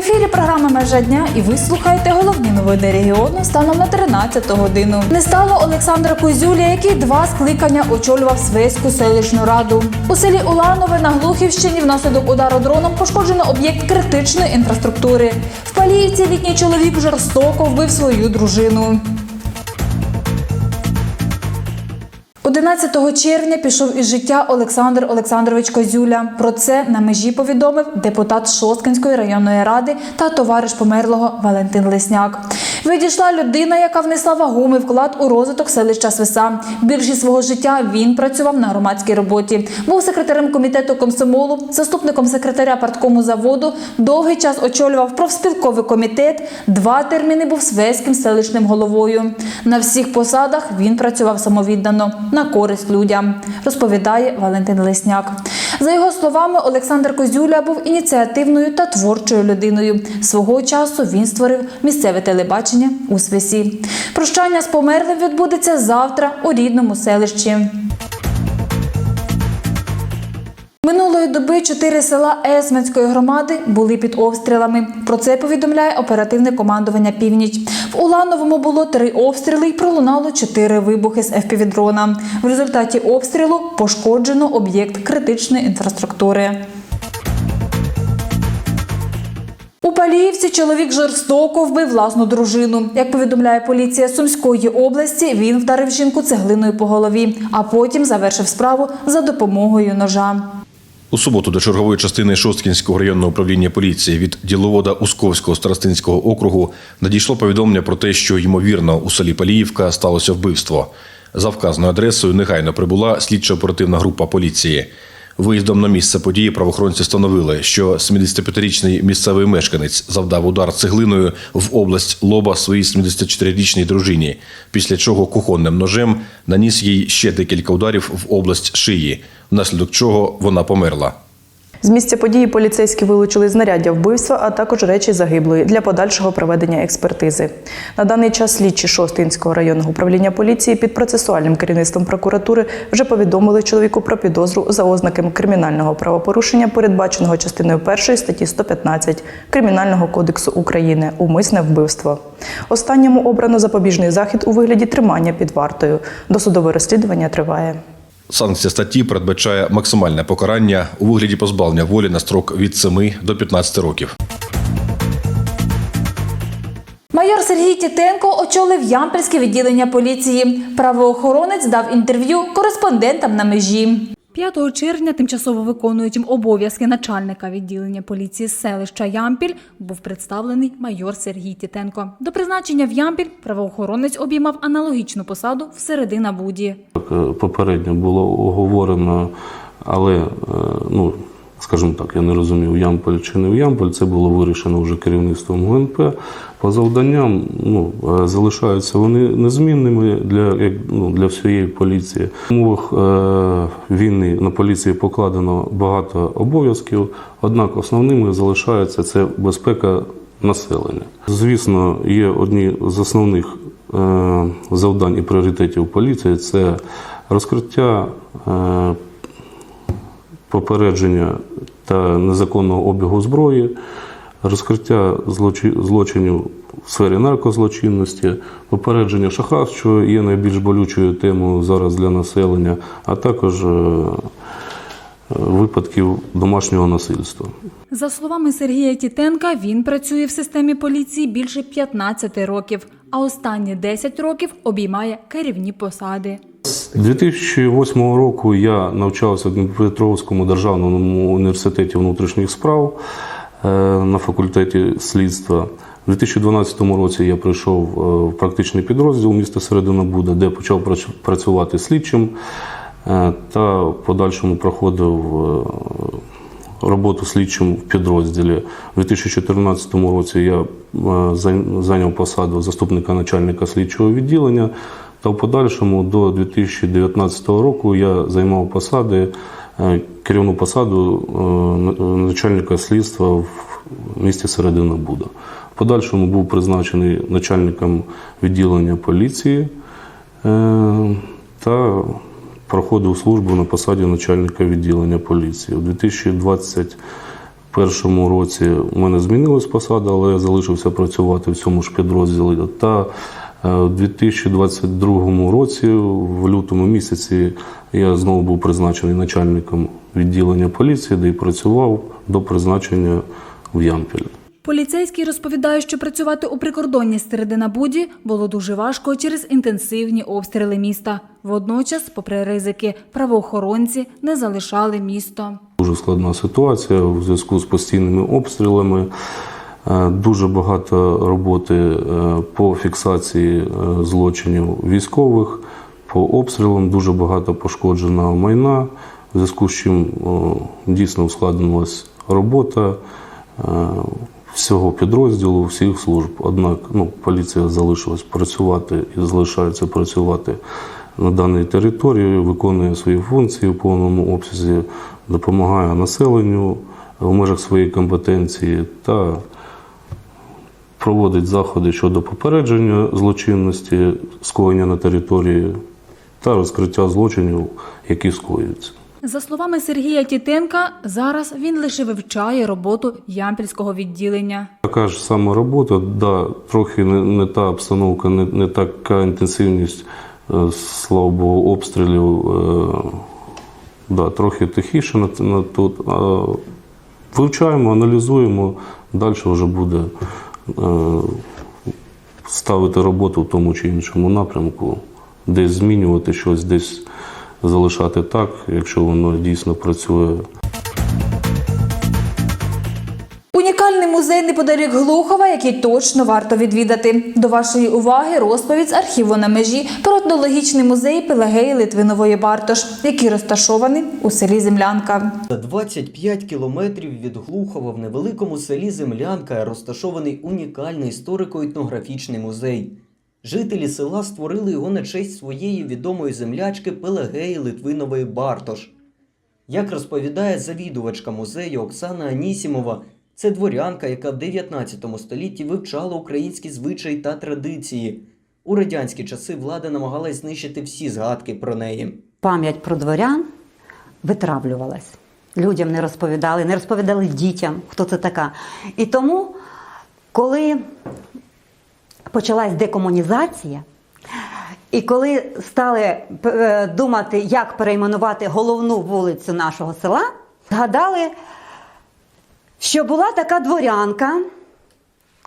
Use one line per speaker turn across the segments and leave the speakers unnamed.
ефірі програма Межа дня і ви слухаєте головні новини регіону станом на 13 годину. Не стало Олександра Кузюля, який два скликання очолював Свеську селищну раду. У селі Уланове на Глухівщині внаслідок удару дроном пошкоджено об'єкт критичної інфраструктури. В Паліївці літній чоловік жорстоко вбив свою дружину. 11 червня пішов із життя Олександр Олександрович Козюля. Про це на межі повідомив депутат Шосткинської районної ради та товариш померлого Валентин Лесняк. Відійшла людина, яка внесла вагомий вклад у розвиток селища Свиса. Більшість свого життя він працював на громадській роботі. Був секретарем комітету комсомолу, заступником секретаря парткому заводу. Довгий час очолював профспілковий комітет. Два терміни був свеським селищним головою. На всіх посадах він працював самовіддано на користь людям, розповідає Валентин Лесняк. За його словами, Олександр Козюля був ініціативною та творчою людиною. Свого часу він створив місцеве телебачення у Свесі. Прощання з померлим відбудеться завтра у рідному селищі. Минулої доби чотири села Есменської громади були під обстрілами. Про це повідомляє оперативне командування Північ. В Улановому було три обстріли і пролунало чотири вибухи з ФПВ-дрона. В результаті обстрілу пошкоджено об'єкт критичної інфраструктури. Паліївці чоловік жорстоко вбив власну дружину. Як повідомляє поліція Сумської області, він вдарив жінку цеглиною по голові, а потім завершив справу за допомогою ножа.
У суботу до чергової частини Шосткінського районного управління поліції від діловода Усковського старостинського округу надійшло повідомлення про те, що ймовірно у селі Паліївка сталося вбивство. За вказаною адресою негайно прибула слідчо-оперативна група поліції. Виїздом на місце події правоохоронці встановили, що 75-річний місцевий мешканець завдав удар цеглиною в область лоба своїй 74-річній дружині, після чого кухонним ножем наніс їй ще декілька ударів в область шиї, внаслідок чого вона померла.
З місця події поліцейські вилучили знаряддя вбивства, а також речі загиблої для подальшого проведення експертизи. На даний час слідчі Шостинського районного управління поліції під процесуальним керівництвом прокуратури вже повідомили чоловіку про підозру за ознаками кримінального правопорушення, передбаченого частиною 1 статті 115 Кримінального кодексу України умисне вбивство. Останньому обрано запобіжний захід у вигляді тримання під вартою. Досудове розслідування триває.
Санкція статті передбачає максимальне покарання у вигляді позбавлення волі на строк від 7 до 15 років.
Майор Сергій Тітенко очолив Ямпільське відділення поліції. Правоохоронець дав інтерв'ю кореспондентам на межі. 5 червня тимчасово виконуючим обов'язки начальника відділення поліції селища Ямпіль був представлений майор Сергій Тітенко. До призначення в Ямпіль правоохоронець обіймав аналогічну посаду в середина Буді.
Е, попередньо було оговорено, але, е, ну, скажімо так, я не розумів, Ямполь чи не в Ямполь, це було вирішено вже керівництвом ГУНП. По завданням ну, е, залишаються вони незмінними для, як, ну, для всієї поліції. В умовах е, війни на поліції покладено багато обов'язків, однак основними залишаються це безпека населення. Звісно, є одні з основних е, завдань і пріоритетів поліції це розкриття е, попередження та незаконного обігу зброї, розкриття злочинів в сфері наркозлочинності, попередження шахрав, що є найбільш болючою темою зараз для населення, а також е, випадків домашнього насильства.
За словами Сергія Тітенка, він працює в системі поліції більше 15 років, а останні 10 років обіймає керівні посади.
З 2008 року я навчався в Дніпропетровському державному університеті внутрішніх справ е, на факультеті слідства. У 2012 році я прийшов е, в практичний підрозділ міста Середина Буда, де почав працювати слідчим е, та в подальшому проходив роботу слідчим в підрозділі. У 2014 році я зайняв посаду заступника начальника слідчого відділення. Та в подальшому до 2019 року я займав посади, е, керівну посаду е, начальника слідства в місті Середина Буда. В подальшому був призначений начальником відділення поліції е, та проходив службу на посаді начальника відділення поліції. У 2020 першому році в мене змінилась посада, але я залишився працювати в цьому ж підрозділі. Та у 2022 році, в лютому місяці, я знову був призначений начальником відділення поліції, де і працював до призначення в Ямпіль.
Поліцейський розповідає, що працювати у прикордонні середина Буді було дуже важко через інтенсивні обстріли міста. Водночас, попри ризики, правоохоронці не залишали місто.
Дуже складна ситуація в зв'язку з постійними обстрілами. Е, Дуже багато роботи е, по фіксації е, злочинів військових, по обстрілам дуже багато пошкодженого майна, в зв'язку з чим дійсно ускладнилась робота всього підрозділу, всіх служб. Однак ну, поліція залишилась працювати і залишається працювати на даній території, виконує свої функції в повному обсязі, допомагає населенню в межах своєї компетенції та проводить заходи щодо попередження злочинності, скоєння на території та розкриття злочинів, які скоюються.
За словами Сергія Тітенка, зараз він лише вивчає роботу ямпільського відділення.
Така ж сама робота, да, трохи не, не та обстановка, не, не така інтенсивність, е, слава Богу, обстрілів. Е, да, трохи тихіше на, на тут. Вивчаємо, аналізуємо, далі вже буде ставити роботу в тому чи іншому напрямку, десь змінювати щось, десь залишати так, якщо воно дійсно працює.
Унікальний музей неподалік Глухова, який точно варто відвідати. До вашої уваги розповідь з архіву на межі про етнологічний музей Пелагеї Литвинової Бартош, який розташований у селі Землянка.
За 25 кілометрів від Глухова в невеликому селі Землянка розташований унікальний історико-етнографічний музей. Жителі села створили його на честь своєї відомої землячки Пелагеї Литвинової Бартош. Як розповідає завідувачка музею Оксана Анісімова, це дворянка, яка в 19 столітті вивчала українські звичаї та традиції. У радянські часи влада намагалась знищити всі згадки про неї.
пам'ять про дворян витравлювалась. Людям не розповідали, не розповідали дітям, хто це така. І тому, коли почалась декомунізація, і коли стали е, думати, як перейменувати головну вулицю нашого села, згадали, що була така дворянка,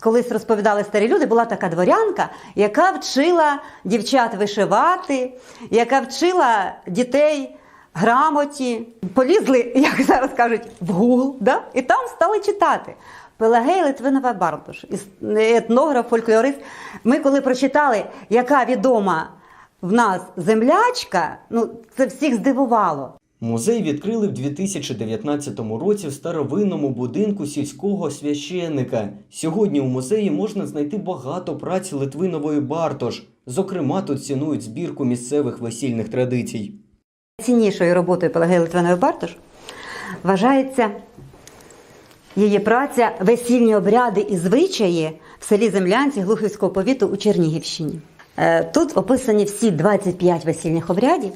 колись розповідали старі люди, була така дворянка, яка вчила дівчат вишивати, яка вчила дітей грамоті. Полізли, як зараз кажуть, в Google, да? і там стали читати. Пелагея Литвинова Бардуш, етнограф, фольклорист. Ми коли прочитали, яка відома в нас землячка, ну це всіх здивувало.
Музей відкрили в 2019 році в старовинному будинку сільського священника. Сьогодні у музеї можна знайти багато праць Литвинової Бартош. Зокрема, тут цінують збірку місцевих весільних традицій.
Ціннішою роботою Пелагеї Литвинової Бартош вважається її праця весільні обряди і звичаї в селі Землянці Глухівського повіту у Чернігівщині. Е, Тут описані всі 25 весільних обрядів,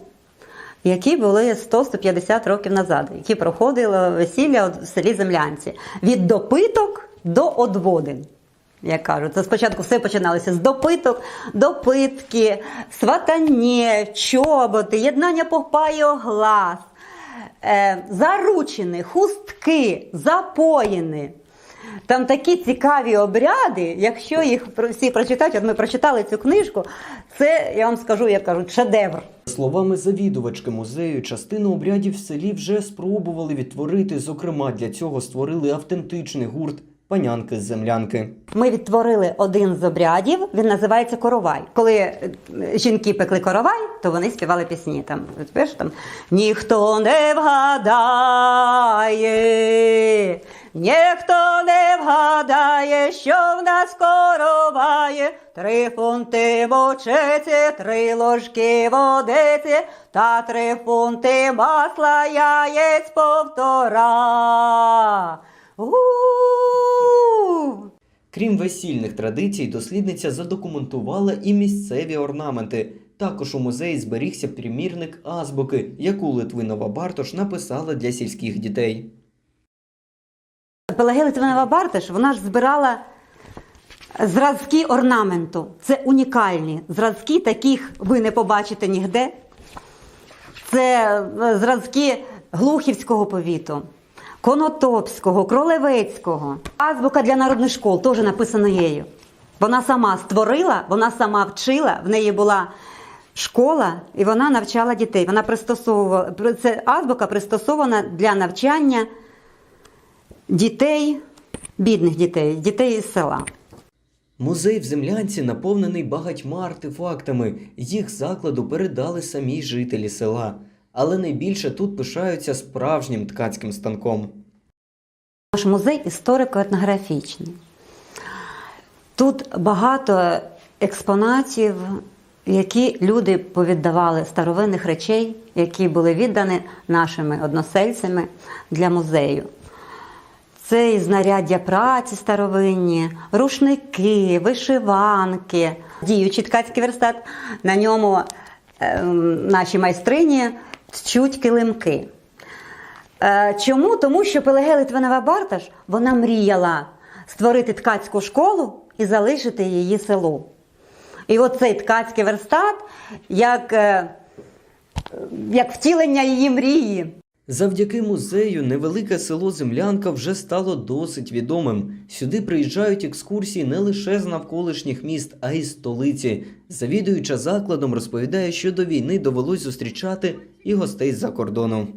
які були 100-150 років назад, які проходило весілля в селі Землянці від допиток до одводин. Як кажуть, це спочатку все починалося з допиток, допитки, сватання, чоботи, єднання попаю глаз, е, заручини, хустки, запоїни. Там такі цікаві обряди, якщо їх всі прочитати, от ми прочитали цю книжку, це я вам скажу, як кажуть, шедевр.
Словами завідувачки музею, частину обрядів в селі вже спробували відтворити. Зокрема, для цього створили автентичний гурт панянки з землянки.
Ми відтворили один з обрядів, він називається коровай. Коли е, жінки пекли коровай, то вони співали пісні. Там, знаєш, там ніхто не вгадає, ніхто не вгадає, що в нас короває. Три фунти мочеці, три ложки водиці, та три фунти масла яєць повтора.
Крім весільних традицій, дослідниця задокументувала і місцеві орнаменти. Також у музеї зберігся примірник азбуки, яку Литвинова Бартош написала для сільських дітей.
Пелагея Литвинова Бартиш, вона ж збирала зразки орнаменту. Це унікальні зразки, таких ви не побачите ніде. Це е, зразки Глухівського повіту, Конотопського, Кролевецького. Азбука для народних школ теж написана нею. Вона сама створила, вона сама вчила, в неї була школа, і вона навчала дітей. Вона пристосовувала це азбука пристосована для навчання дітей, бідних дітей, дітей із села.
Музей в землянці наповнений багатьма артефактами. Їх закладу передали самі жителі села. Але найбільше тут пишаються справжнім ткацьким станком.
Наш музей історико-етнографічний. Тут багато експонатів, які люди повіддавали старовинних речей, які були віддані нашими односельцями для музею. Це і знаряддя праці старовинні, рушники, вишиванки, діючий ткацький верстат. На ньому ем, наші майстрині тчуть килимки. Е, Чому? Тому що Пелагея Литвинова Барташ вона мріяла створити ткацьку школу і залишити її селу. І оцей ткацький верстат як, е, як втілення її мрії.
Завдяки музею невелике село Землянка вже стало досить відомим. Сюди приїжджають екскурсії не лише з навколишніх міст, а й столиці. Завідуюча закладом розповідає, що до війни довелось зустрічати і гостей з-за кордону.